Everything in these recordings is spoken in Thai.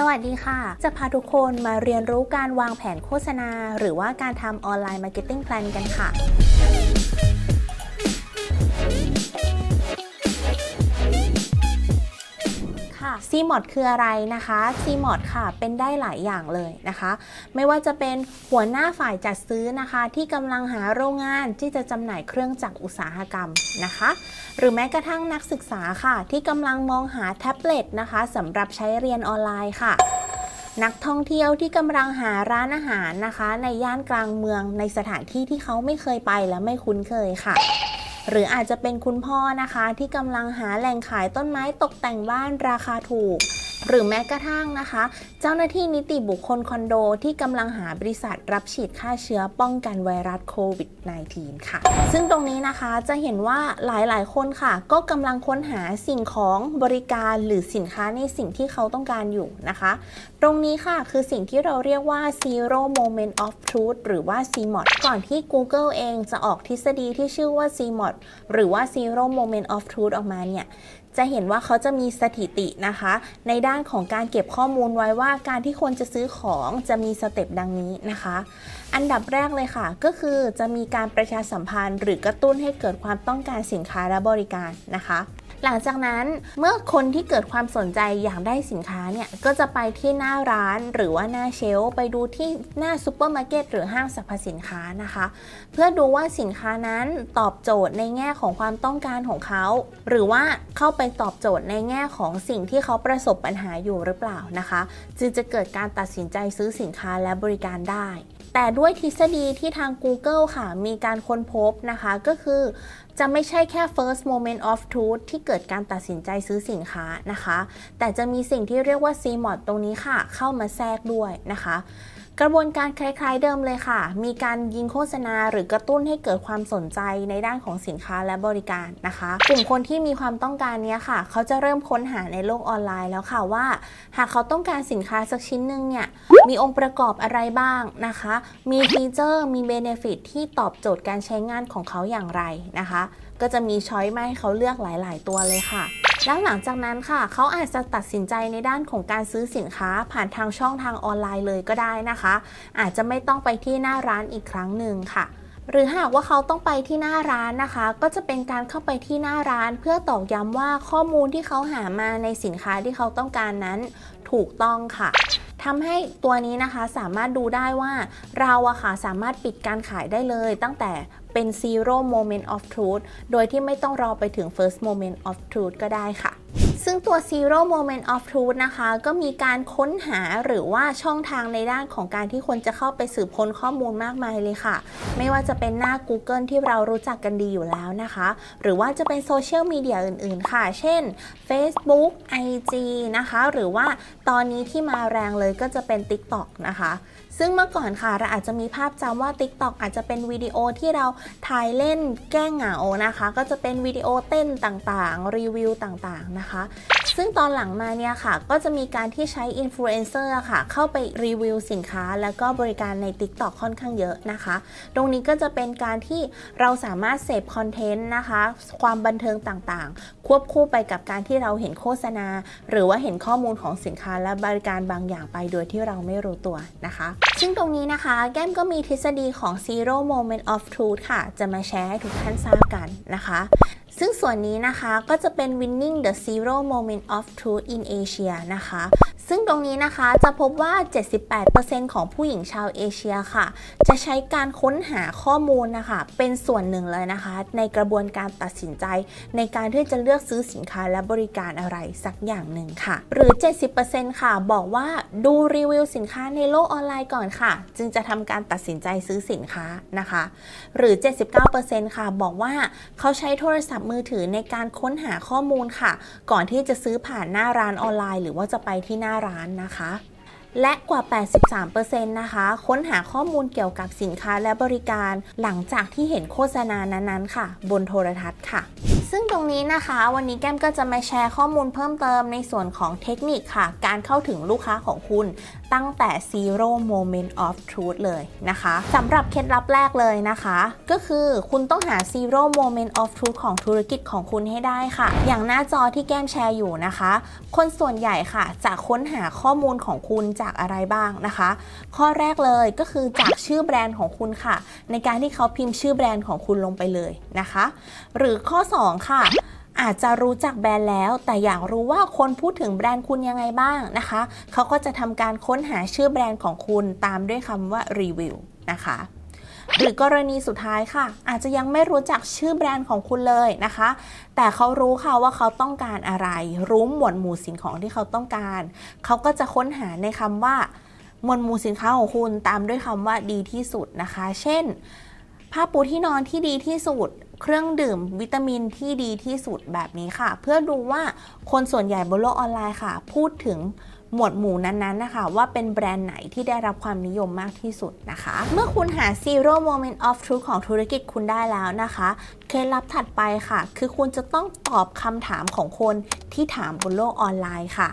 สวัสดีค่ะ จะพาทุกคนมาเรียนรู้การวางแผนโฆษณา หรือว่าการทำออนไลน์มาร์เก็ตติ้งแพลนกันค่ะ ค่ะ CMOD คืออะไรนะคะ CMOD ค่ะ เป็นได้หลายอย่างเลยนะคะ ไม่ว่าจะเป็นหัวหน้าฝ่ายจัดซื้อนะคะ ที่กำลังหาโรงงานที่จะจำหน่ายเครื่องจักรอุตสาหกรรมนะคะ หรือแม้กระทั่งนักศึกษาค่ะ ที่กำลังมองหาแท็บเล็ตนะคะสำหรับใช้เรียนออนไลน์ค่ะนักท่องเที่ยวที่กำลังหาร้านอาหารนะคะ ในย่านกลางเมืองในสถานที่ที่เขาไม่เคยไปและไม่คุ้นเคยค่ะ หรืออาจจะเป็นคุณพ่อนะคะที่กำลังหาแหล่งขายต้นไม้ตกแต่งบ้านราคาถูก หรือแม้กระทั่งนะคะ เจ้าหน้าที่นิติบุคคลคอนโดที่กำลังหาบริษัทรับฉีดฆ่าเชื้อป้องกันไวรัสโควิด -19 ค่ะ ซึ่งตรงนี้นะคะจะเห็นว่าหลายๆ คนค่ะ ก็กำลังค้นหาสิ่งของบริการหรือสินค้าในสิ่งที่เขาต้องการอยู่นะคะ ตรงนี้ค่ะคือสิ่งที่เราเรียกว่า zero moment of truth หรือว่า CMOT ก่อนที่ Google เองจะออกทฤษฎีที่ชื่อว่า CMOT หรือว่า zero moment of truth ออกมาเนี่ย จะเห็นว่าเขาจะมีสถิตินะคะ ในด้านของการเก็บข้อมูลไว้ว่าการที่คนจะซื้อของจะมีสเต็ปดังนี้นะคะ อันดับแรกเลยค่ะ ก็คือจะมีการประชาสัมพันธ์ หรือกระตุ้นให้เกิดความต้องการสินค้าและบริการนะคะ หลังจากนั้นเมื่อคนที่เกิดความสนใจอยากได้สินค้าเนี่ยก็จะไปที่หน้าร้านหรือว่าหน้าเชลไปดูที่หน้าซูเปอร์มาร์เก็ตหรือห้างสรรพสินค้านะคะ เพื่อดูว่าสินค้านั้นตอบโจทย์ในแง่ของความต้องการของเขา หรือว่าเข้าไปตอบโจทย์ในแง่ของสิ่งที่เขาประสบปัญหาอยู่หรือเปล่านะคะ จึงจะเกิดการตัดสินใจซื้อสินค้าและบริการได้ แต่ด้วยทฤษฎีที่ทาง Google ค่ะ มีการค้นพบนะคะก็คือจะไม่ใช่แค่ first moment of truth ที่เกิดการตัดสินใจซื้อสินค้านะคะ แต่จะมีสิ่งที่เรียกว่า CMOT ตรงนี้ค่ะ เข้ามาแทรกด้วยนะคะ กระบวนการคล้ายๆเดิมเลยค่ะ มีการยิงโฆษณาหรือกระตุ้นให้เกิดความสนใจในด้านของสินค้าและบริการนะคะ กลุ่มคนที่มีความต้องการเนี้ยค่ะ เขาจะเริ่มค้นหาในโลกออนไลน์แล้วค่ะว่า หากเขาต้องการสินค้าสักชิ้นหนึ่งเนี่ย มีองค์ประกอบอะไรบ้างนะคะ มีฟีเจอร์ มีเบเนฟิตที่ตอบโจทย์การใช้งานของเขาอย่างไรนะคะ ก็จะมีช้อยมาให้เขาเลือกหลาย ๆ ตัวเลยค่ะ แล้วหลังจากนั้นค่ะ เขาอาจจะตัดสินใจในด้านของการซื้อสินค้าผ่านทางช่องทางออนไลน์เลยก็ได้นะคะ อาจจะไม่ต้องไปที่หน้าร้านอีกครั้งหนึ่งค่ะหรือหากว่าเขาต้องไปที่หน้าร้านนะคะ ก็จะเป็นการเข้าไปที่หน้าร้าน เพื่อตอกย้ำว่าข้อมูลที่เขาหามาในสินค้าที่เขาต้องการนั้น ถูกต้องค่ะ ทำให้ตัวนี้นะคะสามารถดูได้ว่าเราอะค่ะสามารถปิดการขายได้เลยตั้งแต่เป็น zero moment of truth โดยที่ไม่ต้องรอไปถึง first moment of truth ก็ได้ค่ะ ซึ่งตัว zero moment of truth นะคะ ก็มีการค้นหาหรือว่าช่องทางในด้านของการที่คนจะเข้าไปสืบค้นข้อมูลมากมายเลยค่ะ ไม่ว่าจะเป็นหน้า Google ที่เรารู้จักกันดีอยู่แล้วนะคะ หรือว่าจะเป็นโซเชียลมีเดียอื่น ๆ ค่ะ เช่น Facebook IG นะคะ หรือว่าตอนนี้ที่มาแรงเลยก็จะเป็น TikTok นะคะ ซึ่งเมื่อก่อนค่ะ เราอาจจะมีภาพจำว่า TikTok อาจจะเป็นวิดีโอที่เราถ่ายเล่นแก้เหงานะคะ ก็จะเป็นวิดีโอเต้นต่างๆ รีวิวต่างๆนะคะซึ่งตอนหลังมาเนี่ยค่ะ ก็จะมีการที่ใช้อินฟลูเอนเซอร์ค่ะ เข้าไปรีวิวสินค้า แล้วก็บริการใน TikTok ค่อนข้างเยอะนะคะ ตรงนี้ก็จะเป็นการที่เราสามารถเสพคอนเทนต์นะคะ ความบันเทิงต่างๆ ควบคู่ไปกับการที่เราเห็นโฆษณา หรือว่าเห็นข้อมูลของสินค้าและบริการบางอย่างไปโดยที่เราไม่รู้ตัวนะคะ ซึ่งตรงนี้นะคะ แก้มก็มีทฤษฎีของ zero moment of truth ค่ะ จะมาแชร์ให้ทุกท่านทราบกันนะคะ ซึ่งส่วนนี้นะคะก็จะเป็น winning the zero moment of truth in Asia นะคะ ซึ่งตรงนี้นะคะจะพบว่า 78%ของผู้หญิงชาวเอเชียค่ะ จะใช้การค้นหาข้อมูลนะคะ เป็นส่วนหนึ่งเลยนะคะ ในกระบวนการตัดสินใจ ในการที่จะเลือกซื้อสินค้าและบริการอะไรสักอย่างหนึ่งค่ะ หรือ 70%ค่ะ บอกว่าดูรีวิวสินค้าในโลกออนไลน์ก่อนค่ะ จึงจะทำการตัดสินใจซื้อสินค้านะคะ หรือ 79%ค่ะ บอกว่าเขาใช้โทรศัพท์มือถือในการค้นหาข้อมูลค่ะ ก่อนที่จะซื้อผ่านหน้าร้านออนไลน์ หรือว่าจะไปที่หน้าร้านนะคะและกว่า 83%นะคะ ค้นหาข้อมูลเกี่ยวกับสินค้าและบริการ หลังจากที่เห็นโฆษณานั้นๆ ค่ะ บนโทรทัศน์ค่ะ ซึ่งตรงนี้นะคะ วันนี้แก้มก็จะมาแชร์ข้อมูลเพิ่มเติมในส่วนของเทคนิคค่ะ การเข้าถึงลูกค้าของคุณตั้งแต่ zero moment of truth เลยนะคะสำหรับเคล็ดลับแรกเลยนะคะ ก็คือคุณต้องหา zero moment of truth ของธุรกิจของคุณให้ได้ค่ะ อย่างหน้าจอที่แก้มแชร์อยู่นะคะ คนส่วนใหญ่ค่ะ จะค้นหาข้อมูลของคุณจากอะไรบ้างนะคะ ข้อแรกเลยก็คือจากชื่อแบรนด์ของคุณค่ะ ในการที่เขาพิมพ์ชื่อแบรนด์ของคุณลงไปเลยนะคะ หรือข้อ2 ค่ะ อาจจะรู้จักแบรนด์แล้ว แต่อยากรู้ว่าคนพูดถึงแบรนด์คุณยังไงบ้างนะคะ เขาก็จะทำการค้นหาชื่อแบรนด์ของคุณตามด้วยคำว่ารีวิวนะคะหรือกรณีสุดท้ายค่ะ อาจจะยังไม่รู้จักชื่อแบรนด์ของคุณเลยนะคะ แต่เขารู้ค่ะว่าเขาต้องการอะไร รู้หมวดหมู่สินของที่เขาต้องการ เขาก็จะค้นหาในคำว่า หมวดหมู่สินค้าของคุณตามด้วยคำว่าดีที่สุดนะคะ เช่น ผ้าปูที่นอนที่ดีที่สุด เครื่องดื่มวิตามินที่ดีที่สุดแบบนี้ค่ะ เพื่อดูว่าคนส่วนใหญ่บนโลกออนไลน์ค่ะ พูดถึงหมวดหมู่นั้นๆนะคะ ว่าเป็นแบรนด์ไหนที่ได้รับความนิยมมากที่สุดนะคะ เมื่อคุณหา zero moment of truth ของธุรกิจคุณได้แล้วนะคะ เคล็ดลับถัดไปค่ะ คือคุณจะต้องตอบคำถามของคนที่ถามบนโลกออนไลน์ค่ะ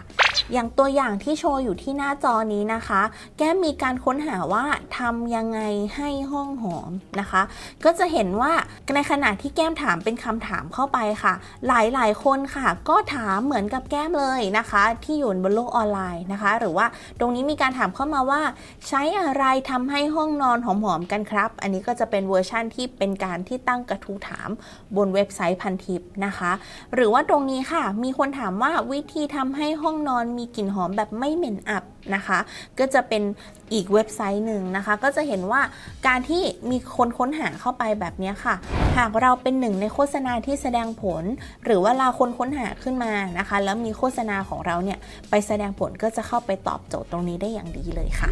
อย่างตัวอย่างที่โชว์อยู่ที่หน้าจอนี้นะคะ แก้มมีการค้นหาว่าทำยังไงให้ห้องหอมนะคะ ก็จะเห็นว่าในขณะที่แก้มถามเป็นคำถามเข้าไปค่ะ หลายๆ คนค่ะ ก็ถามเหมือนกับแก้มเลยนะคะ ที่อยู่บนโลกออนไลน์นะคะ หรือว่าตรงนี้มีการถามเข้ามาว่า ใช้อะไรทำให้ห้องนอนหอมๆกันครับ อันนี้ก็จะเป็นเวอร์ชั่นที่เป็นการที่ตั้งกระทู้ถามบนเว็บไซต์พันทิปนะคะ หรือว่าตรงนี้ค่ะ มีคนถามว่าวิธีทำให้ห้องนอนมีกลิ่นหอมแบบไม่เหม็นอับนะคะ ก็จะเป็นอีกเว็บไซต์หนึ่งนะคะ ก็จะเห็นว่าการที่มีคนค้นหาเข้าไปแบบนี้ค่ะ หากเราเป็นหนึ่งในโฆษณาที่แสดงผล หรือว่าเราคนค้นหาขึ้นมานะคะ แล้วมีโฆษณาของเราเนี่ยไปแสดงผลก็จะเข้าไปตอบโจทย์ตรงนี้ได้อย่างดีเลยค่ะ